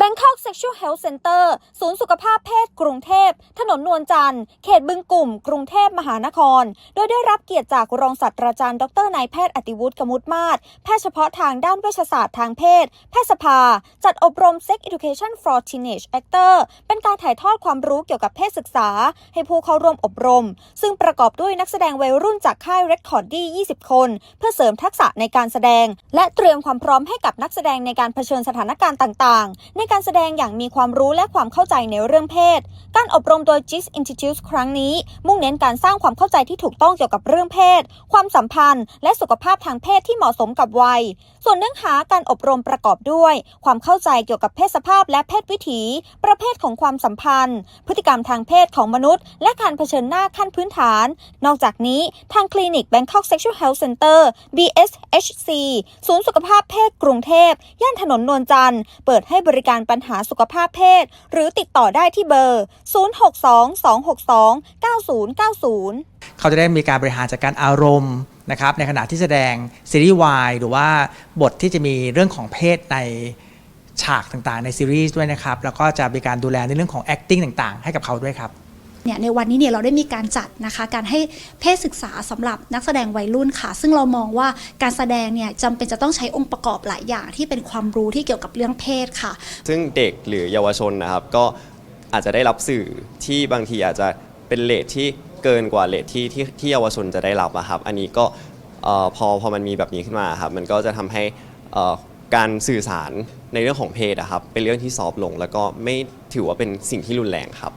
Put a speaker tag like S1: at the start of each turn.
S1: Bangkok Sexual Health Center ศูนย์สุขภาพเพศกรุงเทพ ถนนนวลจันทร์ เขตบึงกลุ่ม กรุงเทพมหานคร โดยได้รับเกียรติจากรองศาสตราจารย์ ดรนายแพทย์อติวุฒิกมุตมาศ แพทย์เฉพาะทางด้านเวชศาสตร์ทางเพศ แพทยสภา จัดอบรม Sex Education for Teenage Actor เป็นการถ่ายทอดความรู้เกี่ยวกับเพศศึกษา ให้ผู้เข้าร่วมอบรม ซึ่งประกอบด้วยนักแสดงวัยรุ่นจากค่าย r e c o r d ดี้20 คน เพื่อเสริมทักษะในการแสดง และเตรียมความพร้อมให้กับนักแสดงในการเผชิญสถานการณ์ต่าง ๆ ในการแสดงอย่างมีความรู้และความเข้าใจในเรื่องเพศ การอบรมโดย GIS Institute ครั้งนี้ มุ่งเน้นการสร้างความเข้าใจที่ถูกต้องเกี่ยวกับเรื่องเพศ ความสัมพันธ์ และสุขภาพทางเพศที่เหมาะสมกับวัย ส่วนเนื้อหาการอบรมประกอบด้วย ความเข้าใจเกี่ยวกับเพศสภาพและเพศวิถี ประเภทของความสัมพันธ์ พฤติกรรมทางเพศของมนุษย์ และการเผชิญหน้าขั้นพื้นฐาน นอกจากนี้ทางคลินิก Bangkok Sexual Health Center BSHC ศูนย์สุขภาพเพศกรุงเทพ ย่านถนนนวลจันทร์ เปิดให้บริการปัญหาสุขภาพเพศ หรือติดต่อได้ที่เบอร์ 0622629090
S2: เขาจะได้มีการบริหารจัดการอารมณ์นะครับในขณะที่แสดงซีรีส์วายหรือว่าบทที่จะมีเรื่องของเพศในฉากต่างๆ ในซีรีส์ด้วยนะครับ แล้วก็จะมีการดูแลในเรื่องของ acting ต่างๆ ให้กับเขาด้วยครับ
S3: เนี่ยในวันนี้เนี่ยเราได้มีการจัดนะคะการให้เพศศึกษาสำหรับนักแสดงวัยรุ่นค่ะ ซึ่งเรามองว่าการแสดงเนี่ยจำเป็นจะต้องใช้องค์ประกอบหลายอย่างที่เป็นความรู้ที่เกี่ยวกับเรื่องเพศค่ะ
S4: ซึ่งเด็กหรือเยาวชนนะครับก็อาจจะได้รับสื่อที่บางทีอาจจะเป็นเลทที่เกินกว่าเลทที่ที่ที่เยาวชนจะได้รับอะครับ อันนี้ก็เอ่อพอพอมันมีแบบนี้ขึ้นมาครับมันก็จะทำให้เอ่อการสื่อสารในเรื่องของเพศอะครับ เป็นเรื่องที่ซอฟลง แล้วก็ไม่ถือว่าเป็นสิ่งที่รุนแรงครับ